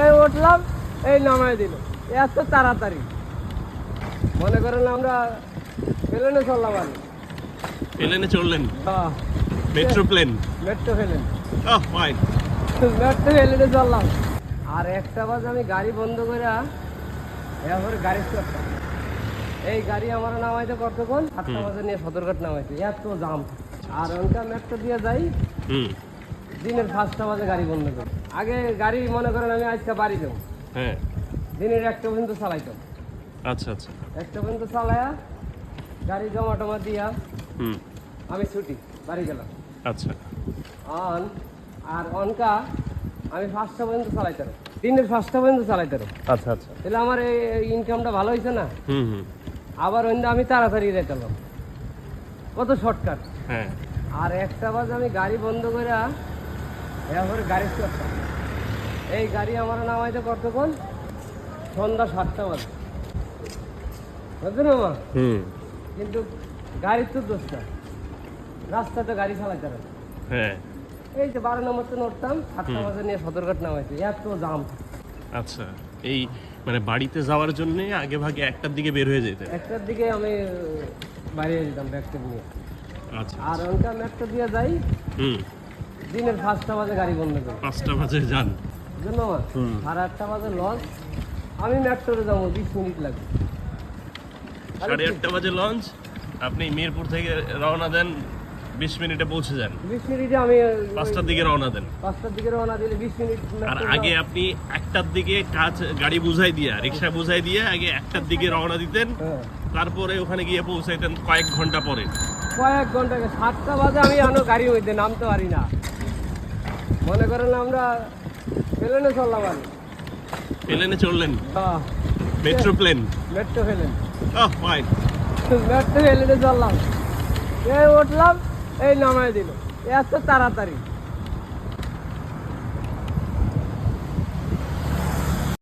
এই উঠলাম এই নামায় দিল। এত তাড়াতাড়ি। মনে করেন আমরা প্লেনে চললাম আর প্লেনে চললেন? হ্যাঁ। Metro plane? Metro plane. Metro প্লেনে চললাম। আর একটা বাজে আমি গাড়ি বন্ধ করে এরপরে গাড়ি করতাম এই গাড়ি আমার নামাইতে কতক্ষণ? সাতটা বাজে নিয়ে সদরঘাট নামাইছে এত জাম। আর ওনটা মেট্রো দিয়ে যাই। হুম। দিনের পাঁচটা বাজে গাড়ি বন্ধ করি। আগে গাড়ি মনে করেন আমি আজকে বাড়ি যাব। হ্যাঁ। দিনের একটা পর্যন্ত চালাইতাম। আচ্ছা আচ্ছা। একটা পর্যন্ত চালায়া গাড়ি জমা টমা দিয়া হুম। আমি ছুটি বাড়ি গেলাম। আচ্ছা। অন আর অনকা আমি পাঁচটা পর্যন্ত চালাইতাম। দিনের পাঁচটা পর্যন্ত চালাইতাম। আচ্ছা আচ্ছা। তাহলে আমার এই ইনকামটা ভালো হয়েছে না? হুম হুম। আবার অন্য আমি তাড়াতাড়ি যেতাম কত শর্টকাট হ্যাঁ। আর একটা বাজে আমি গাড়ি বন্ধ করে গাড়ি করতাম এই গাড়ি আমার নামাইতে কতক্ষণ? সন্ধ্যা সাতটা বাজে। বুঝলেন হুম। কিন্তু গাড়ির তো দোষ না রাস্তাতে গাড়ি চালাইতে হবে। হ্যাঁ। এই যে বারো নম্বর তো নড়তাম সাতটা বাজে নিয়ে সদরঘাট নামাইছে। এত জাম। আচ্ছা এই মানে বাড়িতে যাওয়ার জন্য আগে ভাগে একটার দিকে বের হয়ে যেতে। একটার দিকে আমি বাইরে যেতাম ব্যাগটা নিয়ে। আচ্ছা আর অনকা মেট্রো দিয়ে যাই। হুম। দিনের পাঁচটা বাজে গাড়ি বন্ধ করি। পাঁচটা বাজে যান। হুম। সাড়ে আটটা বাজে লঞ্চ আমি মেট্রোতে যাব বিশ মিনিট লাগবে। সাড়ে আটটা বাজে লঞ্চ আপনি মিরপুর থেকে রওনা দেন বিশ মিনিটে পৌঁছে যান। বিশ মিনিটে আমি পাঁচটার দিকে রওনা দেন। পাঁচটার দিকে রওনা দিলে বিশ মিনিট আর আগে আপনি একটার দিকে কাজ গাড়ি বুঝাই দিয়া রিক্সা বুঝাই দিয়ে আগে একটার দিকে রওনা দিতেন। হ্যাঁ। তারপরে ওখানে গিয়ে পৌঁছাইতেন কয়েক ঘণ্টা পরে। কয়েক ঘণ্টা সাতটা বাজে আমি আনো গাড়ির মধ্যে নামতে পারি না। মনে করেন আমরা প্লেনে চললাম আর প্লেনে চললেন? হ্যাঁ। Metro plane metro plane fine metro প্লেনে চললাম। এই উঠলাম এই নামায় দিল। এত তাড়াতাড়ি।